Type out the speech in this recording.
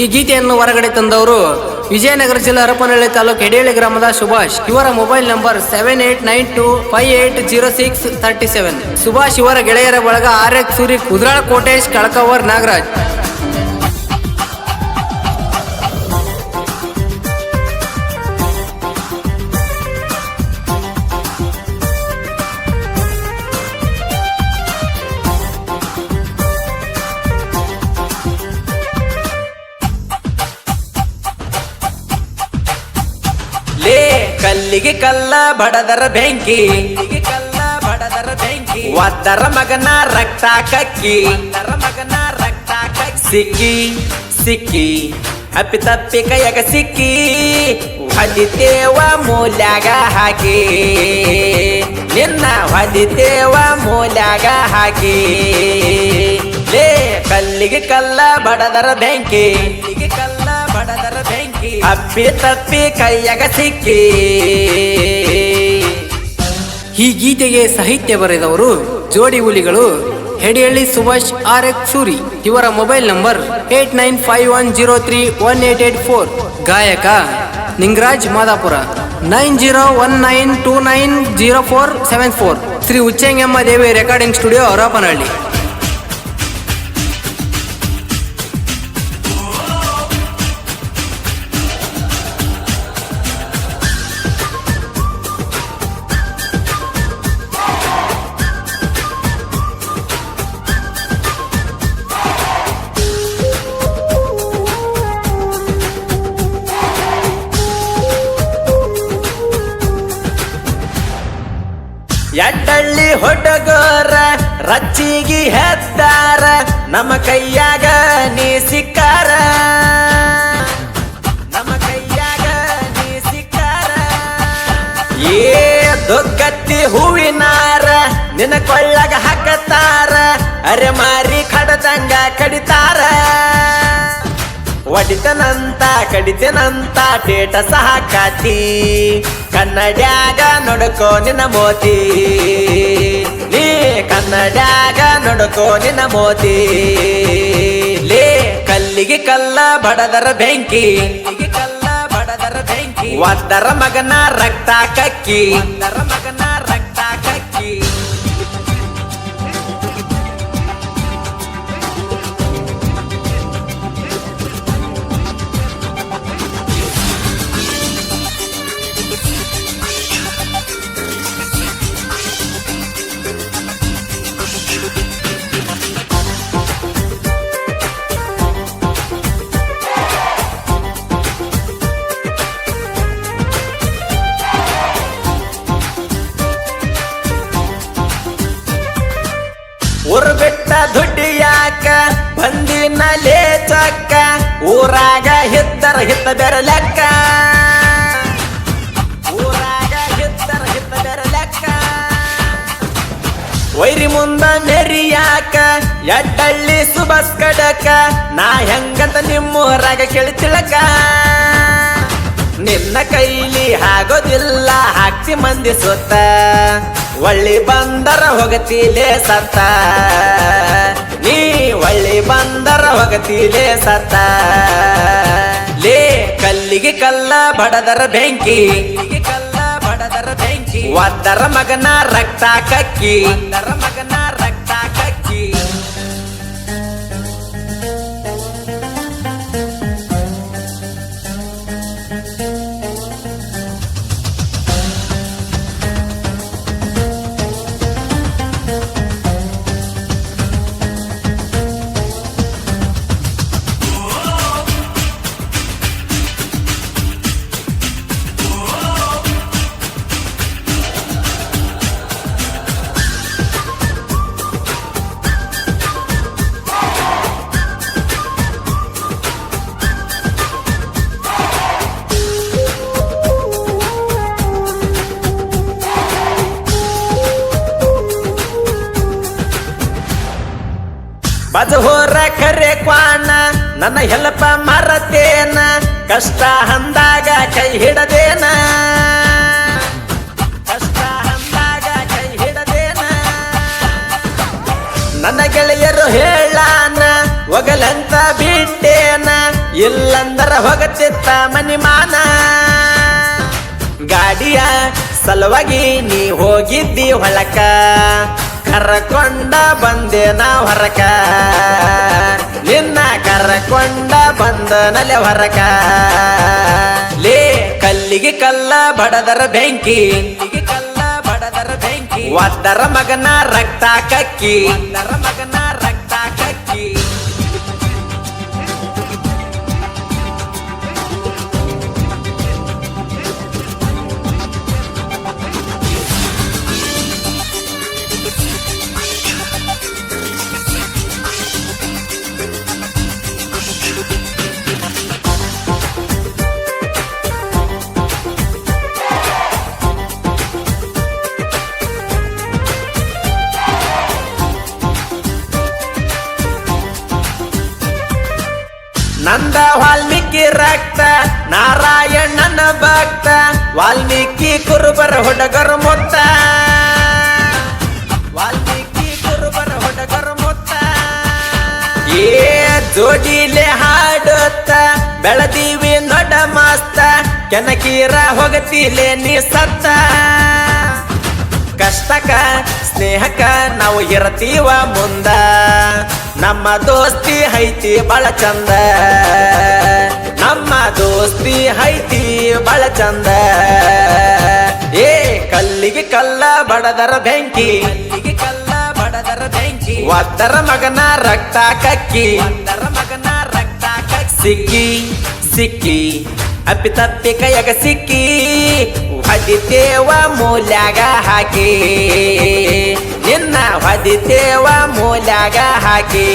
ಈ ಗೀತೆಯನ್ನು ಹೊರಗಡೆ ತಂದವರು ವಿಜಯನಗರ ಜಿಲ್ಲೆ ಹರಪನಹಳ್ಳಿ ತಾಲೂಕು ಎಡೇಳಿ ಗ್ರಾಮದ ಸುಭಾಷ್. ಇವರ mobile number seven eight nine two five eight zero six thirty seven. Subhash ಇವರ ಗೆಳೆಯರ ಬಳಗ ಆರ್ ಎಕ್ ಸೂರಿ ಕುದ್ರಾಳ ಕೋಟೇಶ್ ಕಳಕವರ್, ನಾಗರಾಜ್. ಕಲ್ಲಿಗೆ ಕಲ್ಲ ಬಡದರ ಬೆಂಕಿ. ಕಲ್ಲ ಬಡದರ ಬೆಂಕಿ. ಒದ್ದರ ಮಗನ ರಕ್ತ ಕಕ್ಕಿ. ಒದ್ದರ ಮಗನ ರಕ್ತ ಕಕ್ಕಿ. ಸಿಕ್ಕಿ ಸಿಕ್ಕಿ, ಅಪ್ಪಿ ತಪ್ಪಿ ಕೈಯಾಗ ಸಿಕ್ಕಿ. ಹೊದಿತೇವ ಮೂಲ್ಯಾಗ ಹಾಕಿ. ನಿನ್ನ ಹೊದಿತೇವ ಮೂಲ್ಯಾಗ ಹಾಕಿ. ಲೇ, ಕಲ್ಲಿಗೆ ಕಲ್ಲ ಬಡದರ ಬೆಂಕಿ. ಕಲ್ಲಿಗೆ ಕಲ್ಲ ಅಪ್ಪಿ ತಪ್ಪಿ ಕೈಯಾಗ ಸಿಕ್ಕಿ. ಈ ಗೀತೆಗೆ ಸಾಹಿತ್ಯ ಬರೆದವರು ಜೋಡಿ ಹುಲಿಗಳು, ಹೆಡಿಹಳ್ಳಿ ಸುಭಾಷ್, ಆರ್ ಎಕ್ ಸೂರಿ. ಇವರ mobile number eight nine five one zero three one eight eight four. ಗಾಯಕ Ningaraj Madapur, nine zero one nine two nine zero four seven four. Shri Uchangamma Devi recording studio Harapanahalli. ಹೊಡಗೋರ ರಚ್ಚಿಗಿ ಹೆತ್ತಾರ ನಮ್ಮ ಕೈಯಾಗ ನೀ ಸಿಕ್ಕಾರ. ನಮ್ಮ ಕೈಯಾಗ ನೀ ಸಿಕ್ಕಾರ. ಏ ದೊಗ್ಗತ್ತಿ ಹೂವಿನಾರ, ನಿನ್ನ ಕೊಳ್ಳಗ ಹಾಕತಾರ. ಅರೆ ಮಾರಿ ಕಡದಂಗ ಕಡಿತಾರ. ಒಡಿತನಂತ, ಕಡಿತನಂತ ಪೇಟ ಸಹ ಕಾತಿ ಕನ್ನಡ್ಯಾಗ ನೋಡ್ಕೋ ನಿನ್ನ ಮೋತಿ. ಕನ್ನಡ್ಯಾಗ ನಡುಕೋ ನಿನ್ನ ಮೋತಿ. ಲೇ, ಕಲ್ಲಿಗೆ ಕಲ್ಲ ಬಡದರ ಬೆಂಕಿ. ಕಲ್ಲ ಬಡದರ ಬೆಂಕಿ. ಒದ್ದರ ಮಗನ ರಕ್ತ ಕಕ್ಕಿ. ಒದ್ದರ ಮಗನ ರಕ್ತ ಕಕ್ಕಿ. ಯಾಕ ಬಂದಿನ ಲೇಚಕ್ಕ ಊರಾಗ ಹಿತ್ತರ ಹಿತ್ತ ಬೆರಲಕ್ಕ. ಊರಾಗ ಹಿತ್ತರ ಹಿತ್ತ ಬೆರಲಕ್ಕ. ವೈರಿ ಮುಂದ ನೆರಿಯಾಕ, ಎಡ್ಡಳ್ಳಿ ಸುಬಸ್ ಕಡಕ. ನಾ ಹೆಂಗಂತ ನಿಮ್ಮೂರಾಗ ಕೇಳ್ತಿಳಕ ನಿನ್ನ ಕೈಲಿ ಆಗೋದಿಲ್ಲ, ಹಾಕ್ತಿ ಮಂದಿ ಸುತ್ತ. ಒಳ್ಳಿ ಬಂದರ ಹೋಗತಿಲೇ ಸತ್ತ. ಬಂದರ ಹೊಗತಿಲೇ ಸತ್ತ. ಲೇ ಕಲ್ಲಿಗೆ ಕಲ್ಲ ಬಡದರ ಬೆಂಕಿ. ಕಲ್ಲ ಬಡದರ ಬೆಂಕಿ. ಒದ್ದರ ಮಗನ ರಕ್ತ ಕಕ್ಕಿ. ಮಗನ ಬಜಹೋರ ಕರೆ ಕ್ವಾಣ ನನ್ನ ಹೆಲ್ಪ ಮರತೇನ, ಕಷ್ಟ ಅಂದಾಗ ಕೈ ಹಿಡದೇನ. ಕಷ್ಟ ಅಂದಾಗ ಕೈ ಹಿಡದೇನ. ನನ್ನ ಗೆಳೆಯರು ಹೇಳಾನ, ಒಗಲಂತ ಬಿಟ್ಟೇನ ಇಲ್ಲಂದರ ಹೊಗತಿತ್ತ ಮನಿಮಾನ. ಗಾಡಿಯ ಸಲುವಾಗಿ ನೀ ಹೋಗಿದ್ದಿ ಹೊಳಕ. ಕರ್ಕೊಂಡ ಬಂದೆ ನಾ ಹೊರಕ. ನಿನ್ನ ಕರ್ಕೊಂಡ ಬಂದನಲೆ ಹೊರಕ. ಲೇ, ಕಲ್ಲಿಗೆ ಕಲ್ಲ ಬಡದರ ಬೆಂಕಿ. ಕಲ್ಲ ಬಡದರ ಬೆಂಕಿ. ಒದ್ದರ ಮಗನ ರಕ್ತ ಕಕ್ಕಿ. ಮಗನ ನಂದ ವಾಲ್ಮೀಕಿ ರಕ್ತ, ನಾರಾಯಣನ ಭಕ್ತ, ವಾಲ್ಮೀಕಿ ಕುರುಬರ ಹುಡುಗರ ಮೊತ್ತ. ವಾಲ್ಮೀಕಿ ಕುರುಬರ ಹುಡುಗರ ಮೊತ್ತ. ಏ ಜೋಡಿಲೆ ಹಾಡುತ್ತ, ಬೆಳದೀವಿ ನೊಡ ಮಸ್ತ ಕೆನಕೀರ ಹೊಗತಿಲೆ ನೀ ಸತ್ತ. ಕಷ್ಟಕ, ಸ್ನೇಹಕ ನಾವು ಇರತೀವ ಮುಂದ. ನಮ್ಮ ದೋಸ್ತಿ ಐತಿ ಬಳ ಚಂದ. ನಮ್ಮ ದೋಸ್ತಿ ಐತಿ ಬಳ ಚಂದ. ಏ, ಕಲ್ಲಿಗೆ ಕಲ್ಲ ಬಡದರ ಬೆಂಕಿ. ಕಲ್ಲಿಗೆ ಕಲ್ಲ ಬಡದರ ಬೆಂಕಿ. ಒತ್ತರ ಮಗನ ರಕ್ತ ಕಕ್ಕಿ. ಒದ್ದರ ಮಗನ ರಕ್ತ ಕಕ್ಕಿ. ಸಿಕ್ಕಿ ಸಿಕ್ಕಿ. ಅಪ್ಪಿ ತಪ್ಪಿ ಕೈಯಾಗ ಸಿಕ್ಕಿ ಹೊದಿತೇವ ಮೂಲ್ಯಾಗ ಹಾಕಿ. ನಿನ್ನ ಹೊದಿತೇವ ಮೂಲ್ಯಾಗ ಹಾಕಿ.